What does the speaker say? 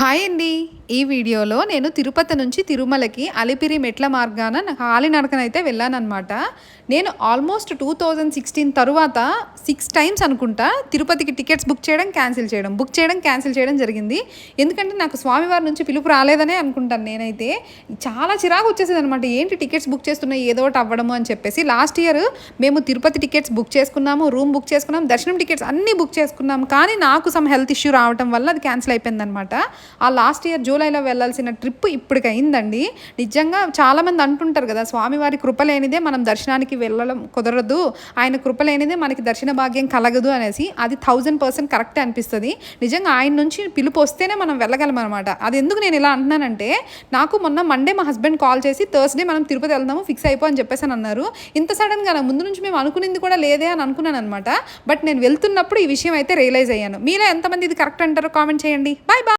Hi అండి. ఈ వీడియోలో నేను తిరుపతి నుంచి తిరుమలకి అలిపిరి మెట్ల మార్గాన కాలినడకనైతే వెళ్ళానమాట నేను ఆల్మోస్ట్ టూ థౌజండ్ సిక్స్టీన్ తర్వాత సిక్స్ టైమ్స్ అనుకుంటా తిరుపతికి టికెట్స్ బుక్ చేయడం క్యాన్సిల్ చేయడం. బుక్ చేయడం క్యాన్సిల్ చేయడం జరిగింది. ఎందుకంటే నాకు స్వామివారి నుంచి పిలుపు రాలేదనే అనుకుంటాను నేనైతే. చాలా చిరాకు వచ్చేసింది అనమాట ఏంటి టికెట్స్ బుక్ చేస్తున్నాయి? ఏదో ఒకటి అవ్వడము అని చెప్పేసి. లాస్ట్ ఇయర్ మేము తిరుపతి టికెట్స్ బుక్ చేసుకున్నాము రూమ్ బుక్ చేసుకున్నాం దర్శనం టికెట్స్ అన్నీ బుక్ చేసుకున్నాము. కానీ నాకు సమ్ హెల్త్ ఇష్యూ రావడం వల్ల అది క్యాన్సిల్ అయిపోయిందనమాట ఆ లాస్ట్ ఇయర్ జూలైలో వెళ్ళాల్సిన ట్రిప్ ఇప్పటికైందండి. నిజంగా చాలామంది అంటుంటారు కదా స్వామివారి కృప లేనిదే మనం దర్శనానికి వెళ్ళడం కుదరదు. ఆయన కృప లేనిదే మనకి దర్శన భాగ్యం కలగదు అనేసి అది థౌజండ్ పర్సెంట్ కరెక్ట్ అనిపిస్తుంది. నిజంగా ఆయన నుంచి పిలుపు వస్తేనే మనం వెళ్ళగలం అనమాట అది ఎందుకు నేను ఇలా అంటున్నానంటే నాకు మొన్న మండే మా హస్బెండ్ కాల్ చేసి థర్స్డే మనం తిరుపతి వెళ్దాము ఫిక్స్ అయిపో అని చెప్పేసి అని అన్నారు. ఇంత సడన్గా నా ముందు నుంచి మేము అనుకునింది కూడా లేదే అని అనుకున్నాను అనమాట బట్ నేను వెళ్తున్నప్పుడు ఈ విషయం అయితే రియలైజ్ అయ్యాను. మీలో ఎంతమంది ఇది కరెక్ట్ అంటారో కామెంట్ చేయండి. Bye bye